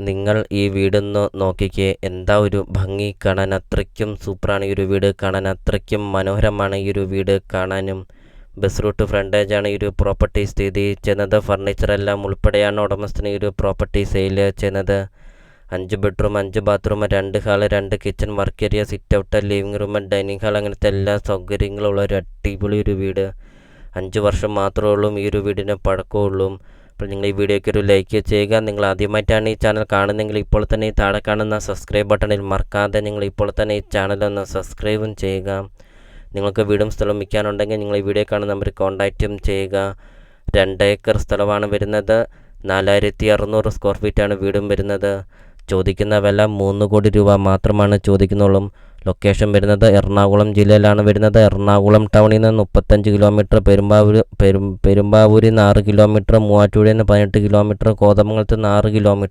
നിങ്ങൾ ഈ വീടൊന്ന് നോക്കിക്കേ. എന്താ ഒരു ഭംഗി കാണാൻ അത്രയ്ക്കും സൂപ്പറാണ് ഈ ഒരു വീട്. കാണാൻ അത്രയ്ക്കും മനോഹരമാണ് ഈ ഒരു വീട് കാണാനും. ബസ് റൂട്ട് ഫ്രണ്ടേജാണ് ഈ ഒരു പ്രോപ്പർട്ടി സ്ഥിതി ചെയ്യുന്നത്. ഫർണിച്ചറെല്ലാം ഉൾപ്പെടെയാണ് ഉടമസ്ഥന് ഈ ഒരു പ്രോപ്പർട്ടി സെയിൽ ചെയ്യുന്നത്. അഞ്ച് ബെഡ്റൂം അഞ്ച് ബാത്റൂം രണ്ട് ഹാൾ രണ്ട് kitchen work area sit out living room dining hall അങ്ങനത്തെ എല്ലാ സൗകര്യങ്ങളുള്ള ഒരു അടിപൊളി ഒരു വീട്. അഞ്ച് വർഷം മാത്രമേ ഉള്ളൂ ഈ ഒരു വീടിന് പഴക്കമുള്ളൂ. അപ്പോൾ നിങ്ങൾ ഈ വീഡിയോയ്ക്ക് ഒരു ലൈക്ക് ചെയ്യുക. നിങ്ങൾ ആദ്യമായിട്ടാണ് ഈ ചാനൽ കാണുന്നതെങ്കിൽ ഇപ്പോൾ തന്നെ താഴെ കാണുന്ന സബ്സ്ക്രൈബ് ബട്ടണിൽ മറക്കാതെ നിങ്ങൾ ഇപ്പോൾ തന്നെ ഈ ചാനൽ ഒന്ന് സബ്സ്ക്രൈബും ചെയ്യുക. നിങ്ങൾക്ക് വീടും സ്ഥലവും വിൽക്കാനുണ്ടെങ്കിൽ നിങ്ങൾ ഈ വീഡിയോ കാണുന്ന നമ്പർ കോൺടാക്റ്റും ചെയ്യുക. രണ്ട് ഏക്കർ സ്ഥലമാണ് വരുന്നത്. നാലായിരത്തി അറുന്നൂറ് സ്ക്വയർ ഫീറ്റാണ് വീടും വരുന്നത്. ചോദിക്കുന്ന വില മൂന്ന് കോടി രൂപ മാത്രമാണ് ചോദിക്കുന്നുള്ളൂ. ലൊക്കേഷൻ വരുന്നത് എറണാകുളം ജില്ലയിലാണ് വരുന്നത്. എറണാകുളം ടൗണിൽ നിന്ന് മുപ്പത്തഞ്ച് കിലോമീറ്റർ പെരുമ്പാവൂർ പെരും പെരുമ്പാവൂരിൽ നിന്ന് ആറ് കിലോമീറ്റർ മൂവാറ്റുപുഴയിൽ നിന്ന് പതിനെട്ട് കിലോമീറ്റർ കോതമംഗലത്ത് നിന്ന് ആറ് കിലോമീറ്റർ.